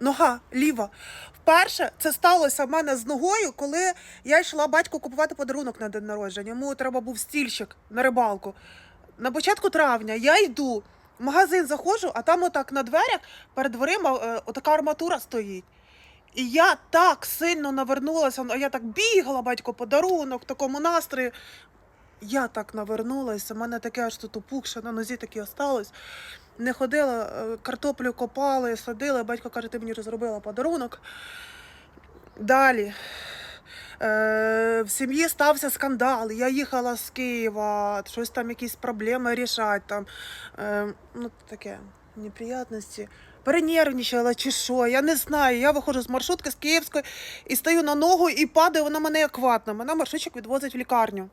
Нога ліва. Вперше це сталося в мене з ногою, коли я йшла батьку купувати подарунок на день народження. Йому треба був стільчик на рибалку. На початку травня я йду, в магазин заходжу, а там отак на дверях перед дверима е, отака арматура стоїть. І я так сильно навернулася, я так бігала, батько, подарунок в такому настрої. Я так навернулася, у мене таке аж тут опухше на нозі таке осталось. Не ходила, е, картоплю копали, садили. Батько каже, ти мені вже зробила подарунок. Далі. Е, в сім'ї стався скандал. Я їхала з Києва, щось там якісь проблеми рішати. Там, е, ну, таке, неприятності. Перенервничала чи що, я не знаю. Я виходжу з маршрутки з Київської і стою на ногу і падаю, вона мене як ватна. Мене маршрутчик відвозить в лікарню.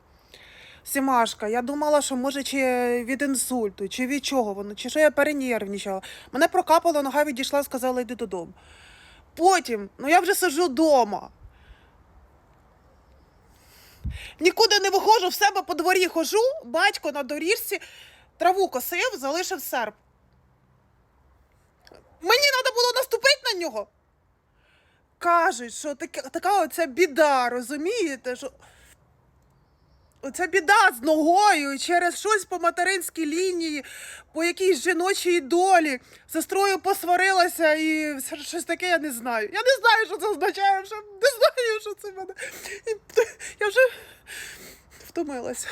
Сімашка, я думала, що може чи від інсульту, чи від чого воно, чи що я перенервничала. Мене прокапала, нога відійшла, сказала, йди додому. Потім, ну я вже сиджу вдома. Нікуди не виходжу, в себе по дворі хожу, батько на доріжці траву косив, залишив серп. Мені треба було наступити на нього. Кажуть, що таке, така оця біда, розумієте? Що... Оця біда з ногою через щось по материнській лінії, по якійсь жіночій долі. З сестрою посварилася і щось таке я не знаю. Я не знаю, що це означає, вже не знаю, що це мене. Я вже втомилась.